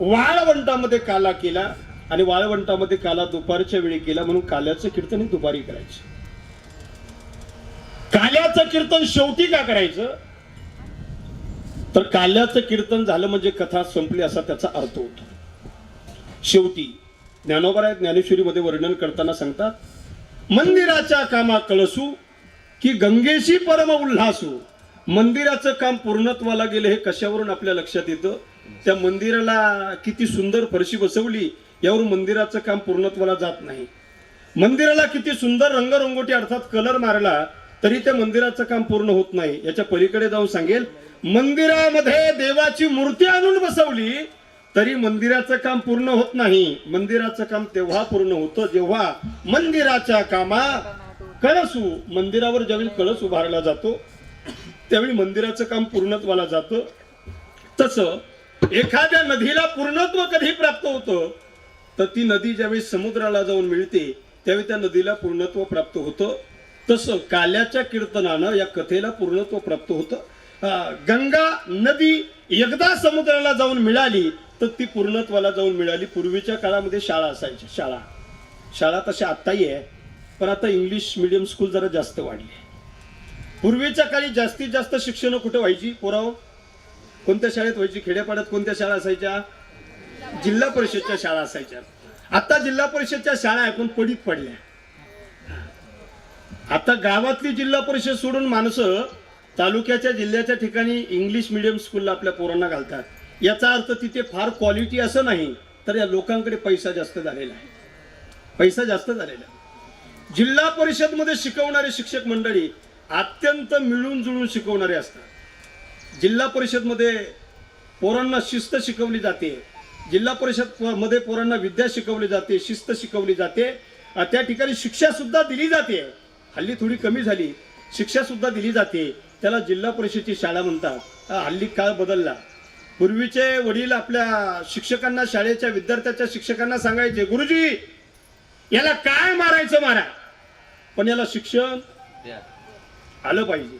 वाळवंटामध्ये काला केला आणि वाळवंटामध्ये काला दुपारच्या वेळी केला म्हणून काल्याचं कीर्तन दुपारी करायचं. काल्याचं कीर्तन शेवटी का करायचं? तर काल्याचं कीर्तन झालं म्हणजे कथा संपली असा त्याचा अर्थ होतो. शेवटी ज्ञानोबराय ज्ञानेश्वरीमध्ये वर्णन करताना सांगतात मंदिराच्या कामा कळसू की गंगेशी परम उल्हासू. मंदिराचं काम पूर्णत्वाला गेलं हे कशावरून आपल्या लक्षात येतं? त्या मंदिराला किती सुंदर फरशी बसवली यावरून मंदिराचं काम पूर्णत्वाला जात नाही. मंदिराला किती सुंदर रंगरंगोटी अर्थात कलर मारला तरी त्या मंदिराचं काम पूर्ण होत नाही. याच्या पलीकडे जाऊन सांगेल मंदिरामध्ये देवाची मूर्ती आणून बसवली तरी मंदिराचं काम पूर्ण होत नाही. मंदिराचं काम तेव्हा पूर्ण होतं जेव्हा मंदिराच्या कामा कळसू मंदिरावर ज्यावेळी कळस उभारला जातो त्यावेळी मंदिराचं काम पूर्णत्वाला जातं. तसं एखाद्या नदीला पूर्णत्व कधी प्राप्त होतं तर ती नदी ज्यावेळी समुद्राला जाऊन मिळते त्यावेळी त्या नदीला पूर्णत्व प्राप्त होतं. तसं काल्याच्या कीर्तनानं या कथेला पूर्णत्व प्राप्त होतं. गंगा नदी एकदा समुद्राला जाऊन मिळाली तर ती पूर्णत्वाला जाऊन मिळाली. पूर्वीच्या काळामध्ये शाळा असायची शाळा. शाळा तशा आत्ताही आहे पण आता इंग्लिश मिडियम स्कूल जरा जास्त वाढली आहे. पूर्वीच्या काळी जास्तीत जास्त शिक्षण कुठे व्हायची पुराव? कोणत्या शाळेत व्हायची? खेड्यापाड्यात कोणत्या शाळा असायच्या? जिल्हा परिषदच्या शाळा असायच्या. आता जिल्हा परिषदच्या शाळा ऐकून पडीत पडल्या. आता गावातली जिल्हा परिषद सोडून माणसं तालुक्याच्या जिल्ह्याच्या ठिकाणी इंग्लिश मिडियम स्कूलला आपल्या पोरांना घालतात. याचा अर्थ तिथे फार क्वालिटी असं नाही तर या लोकांकडे पैसा जास्त झालेला आहे. पैसा जास्त झालेला आहे. जिल्हा परिषदमध्ये शिकवणारे शिक्षक मंडळी अत्यंत मिळून जुळून शिकवणारे असतात. जिल्हा परिषदमध्ये पोरांना शिस्त शिकवली जाते. जिल्हा परिषदमध्ये पोरांना विद्या शिकवली जाते शिस्त शिकवली जाते. त्या ठिकाणी शिक्षा सुद्धा दिली जाते. हल्ली थोडी कमी झाली. शिक्षा सुद्धा दिली जाते. त्याला जिल्हा परिषदची शाळा म्हणतात. हल्ली काळ बदलला. पूर्वीचे वडील आपल्या शिक्षकांना शाळेच्या विद्यार्थ्याच्या शिक्षकांना सांगायचे गुरुजी याला काय मारायचं मारा? पण याला शिक्षण आलं पाहिजे.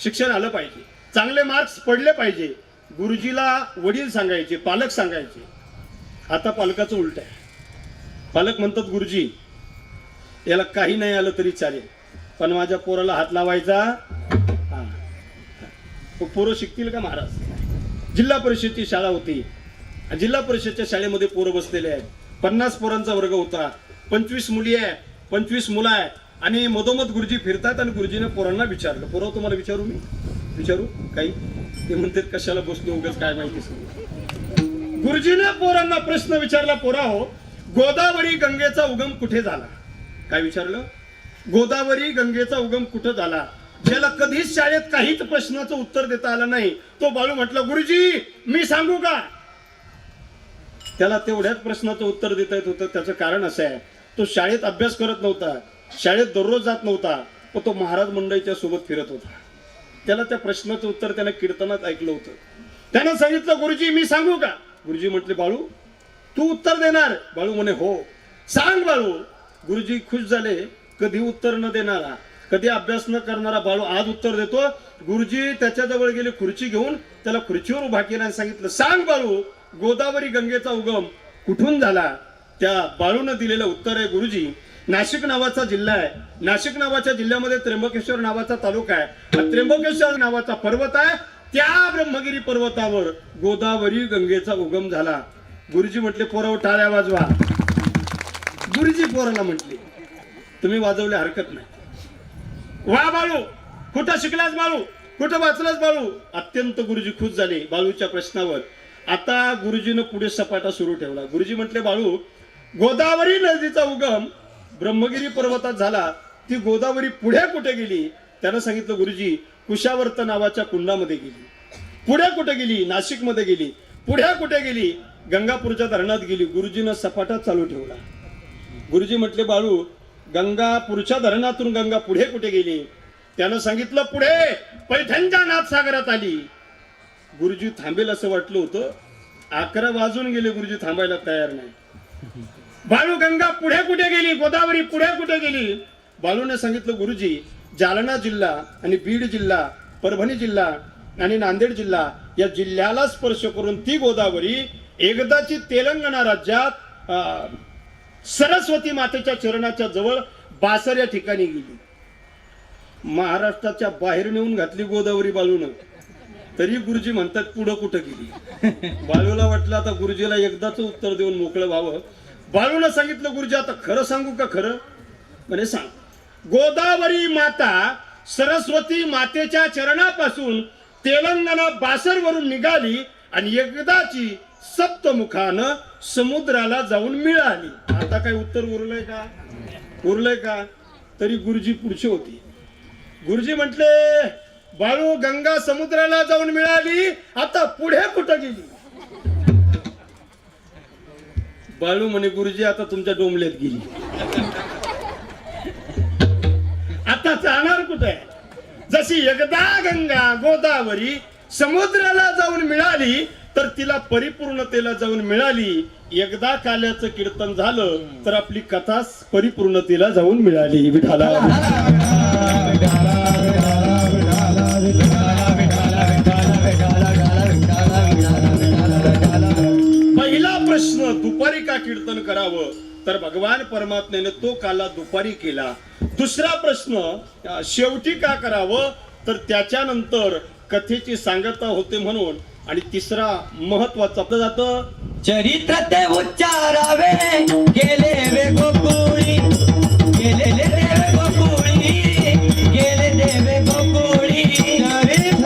शिक्षण आलं पाहिजे. चांगले मार्क्स पडले पाहिजे. गुरुजीला वडील सांगायचे पालक सांगायचे. आता पालकाचं उलट आहे. पालक म्हणतात गुरुजी याला काही नाही आलं तरी चालेल. पण माझ्या पोराला हात लावायचा. हां. पोरं शिकतील का महाराज? जिल्हा परिषदची शाळा होती. जिल्हा परिषदच्या शाळेमध्ये पोरं बसलेले आहेत. पन्नास पोरांचा वर्ग होता. पंचवीस मुली आहे पंचवीस मुलं आहे आणि मधोमध गुरुजी फिरतात आणि गुरुजीने पोरांना विचारलं. पोरं तुम्हाला विचारू मी? विचारू? काही? ते म्हणतात कशाला बसलो उगाच? काय माहिती सांगू. गुरुजीने पोरांना प्रश्न विचारला पोरा हो गोदावरी गंगेचा उगम कुठे झाला? काय विचारलं? गोदावरी गंगेचा उगम कुठं झाला? ज्याला कधीच शाळेत काहीच प्रश्नाचं उत्तर देता आलं नाही. तो बाळू म्हटलं गुरुजी मी सांगू का? त्याला तेवढ्याच प्रश्नाचं उत्तर देता येत होतं. त्याचं कारण असं आहे तो शाळेत अभ्यास करत नव्हता. शाळेत दररोज जात नव्हता पण तो महाराज मंडळीच्या सोबत फिरत होता. त्याला त्या प्रश्नाचं उत्तर त्याने कीर्तनात ऐकलं होतं. त्यानं सांगितलं गुरुजी मी सांगू का? गुरुजी म्हटले बाळू तू उत्तर देणार? बाळू म्हणे हो. सांग बाळू. गुरुजी खुश झाले कधी उत्तर न देणारा कधी अभ्यास न करणारा बाळू आज उत्तर देतो. गुरुजी त्याच्याजवळ गेले खुर्ची घेऊन त्याला खुर्चीवर उभा केला आणि सांगितलं सांग बाळू गोदावरी गंगेचा उगम कुठून झाला? त्या बाळूनं दिलेलं उत्तर आहे गुरुजी नाशिक नावाचा जिल्हा आहे. नाशिक नावाच्या जिल्ह्यामध्ये त्र्यंबकेश्वर नावाचा तालुका आहे. त्र्यंबकेश्वर नावाचा पर्वत आहे. त्या ब्रह्मगिरी पर्वतावर गोदावरी गंगेचा उगम झाला. गुरुजी म्हटले पोराव टाळ्या वाजवा. गुरुजी पोराला म्हटले तुम्ही वाजवले हरकत नाही. वा बाळू! कुठं शिकलास बाळू? कुठं वाचलास बाळू? अत्यंत गुरुजी खुश झाले बाळूच्या प्रश्नावर. आता गुरुजीनं पुढे सपाटा सुरू ठेवला. गुरुजी म्हटले बाळू गोदावरी नदीचा उगम ब्रह्मगिरी पर्वतात झाला ती गोदावरी पुढे कुठे गेली? त्यानं सांगितलं गुरुजी कुशावर्त नावाच्या कुंडामध्ये गेली. पुढे कुठे गेली? नाशिकमध्ये गेली. पुढे कुठे गेली? गंगापूरच्या धरणात गेली. गुरुजीनं सपाटा चालू ठेवला. गुरुजी म्हटले बाळू गंगापूरच्या धरणातून गंगा पुढे कुठे गेली? त्यानं सांगितलं पुढे पैठणच्या नाथसागरात आली. गुरुजी थांबेल असं वाटलं होतं. अकरा वाजून गेले गुरुजी थांबायला तयार नाही. बाळू गंगा पुढे कुठे गेली? गोदावरी पुढे कुठे गेली? बाळूने सांगितलं गुरुजी जालना जिल्हा आणि बीड जिल्हा परभणी जिल्हा आणि नांदेड जिल्हा या जिल्ह्याला स्पर्श करून ती गोदावरी एकदाची तेलंगणा राज्यात सरस्वती मातेच्या चरणाच्या जवळ बासर या ठिकाणी गेली. महाराष्ट्राच्या बाहेर नेऊन घातली गोदावरी बालून. तरी गुरुजी म्हणतात पुढं कुठं गेली? बालूला वाटलं आता गुरुजीला एकदाच उत्तर देऊन मोकळं व्हावं. बाळूनं सांगितलं गुरुजी आता खरं सांगू का खरं? म्हणे सांग. गोदावरी माता सरस्वती मातेच्या चरणापासून तेलंगणा बासरवरून निघाली आणि एकदाची सप्तमुखानं समुद्राला जाऊन मिळाली. आता काय उत्तर उरलंय का? उरलंय का? तरी गुरुजी पुढचे होते. गुरुजी म्हटले बाळू गंगा समुद्राला जाऊन मिळाली आता पुढे कुठं गेली? बाळू म्हणे गुरुजी आता तुमच्या डोंबल्यात गेली. आता जाणार कुठे? जशी एकदा गंगा गोदावरी समुद्राला जाऊन मिळाली तर तिला परिपूर्णतेला जाऊन मिळाली. एकदा काल्याचं कीर्तन झालं तर आपली कथा परिपूर्णतेला जाऊन मिळाली. विठाला प्रश्न दुपारी का कीर्तन करावं? तर भगवान परमात्म्याने तो काला दुपारी केला. दुसरा प्रश्न शेवटी का करावं? तर त्याच्यानंतर कथेची सांगता होते म्हणून. आणि तिसरा महत्त्वाचा जात. चरित्र ते उच्चारावे गेले वे गोकुळ